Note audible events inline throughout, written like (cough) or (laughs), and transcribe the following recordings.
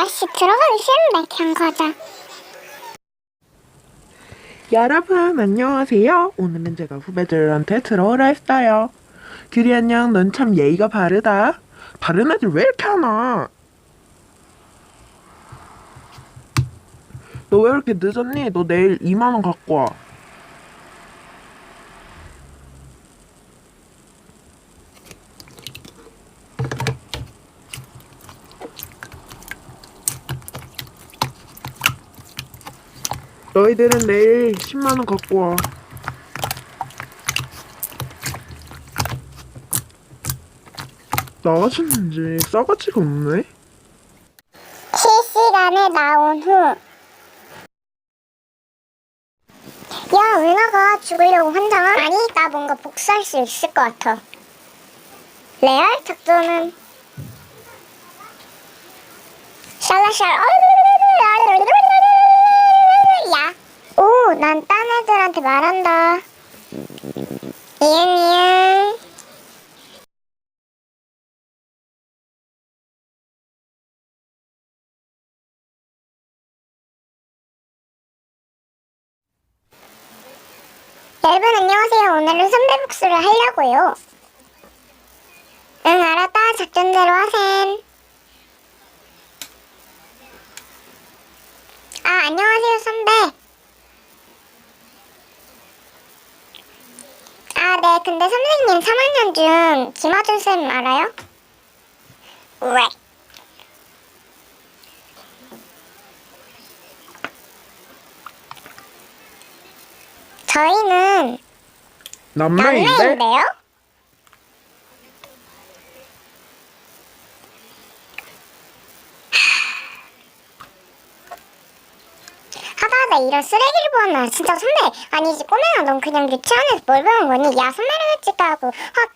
아씨 들어가기 싫은데 그냥 가자. 여러분 안녕하세요. 오늘은 제가 후배들한테 들어오라 했어요. 규리 안녕. 넌 참 예의가 바르다. 다른 애들 왜 이렇게 하나? 너 왜 이렇게 늦었니? 너 내일 2만 원 갖고 와. 너희들은 내일 10만 원 갖고 와. 나가셨는지 싸가지가 없네. 실시간에 나온 후. 야, 왜 나가? 죽으려고 환장아? 아니, 나 뭔가 복수할 수 있을 것 같아. 레알 작전은 샬라샬 야. 오, 난딴 애들한테 말한다. 이응 이응. 여러분 안녕하세요. 오늘은 선배 복수를 하려고요. 응 알았다. 작전대로 하셈. 아 안녕하세요 선배. 아 네 근데 선생님 3학년 중 김하준 쌤 알아요? 왜? 저희는 남매인데? 남매인데요? 하다하다 이런 쓰레기를 보았나? 진짜 선배. 아니지 꼬맹아 넌 그냥 유치원에서 뭘 배운 거니? 야 선배를 찍다 하고 확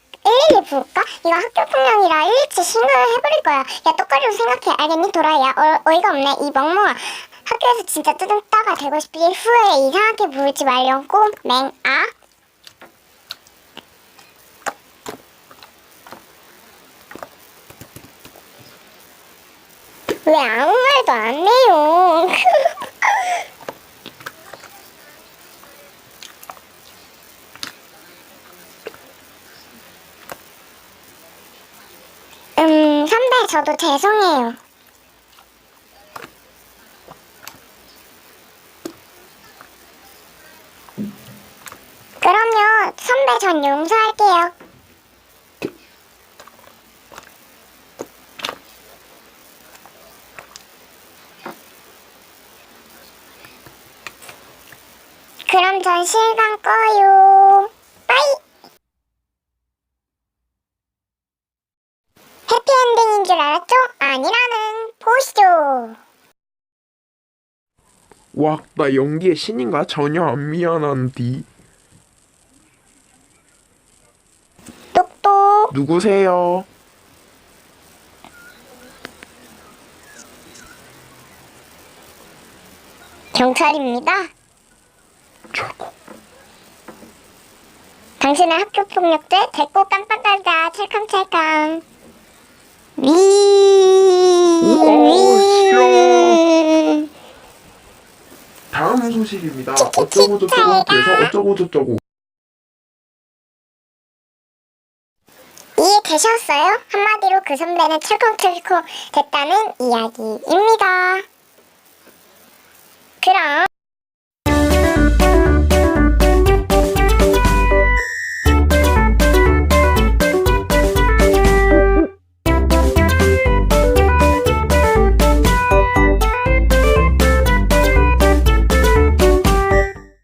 112 부를까? 이거 학교 폭력이라 117 신고를 해버릴 거야. 야 똑바로 생각해. 알겠니 도라야 어, 어이가 없네. 이 멍멍아. 학교에서 진짜 뚜둥따가 되고 싶기 후에 이상하게 부르지 말려고 맹아. 왜 아무 말도 안 해요? (laughs) 저도 죄송해요. 그럼요, 선배 전 용서할게요. 그럼 전 실감 꺼요. 빠이! 해피엔딩인 줄 알았죠? 아니라는 보시죠. 와, 나 연기의 신인가? 전혀 안 미안한디. 똑똑. 누구세요? 경찰입니다. 철코. 당신의 학교 폭력죄 됐고 깜빡하자 찰캉찰캉. 위. 싫어. 다음 소식입니다. 어쩌고 저쩌고 그래서 어쩌고 저쩌고. 이해되셨어요? 한마디로 그 선배는 철컹철컹 됐다는 이야기입니다.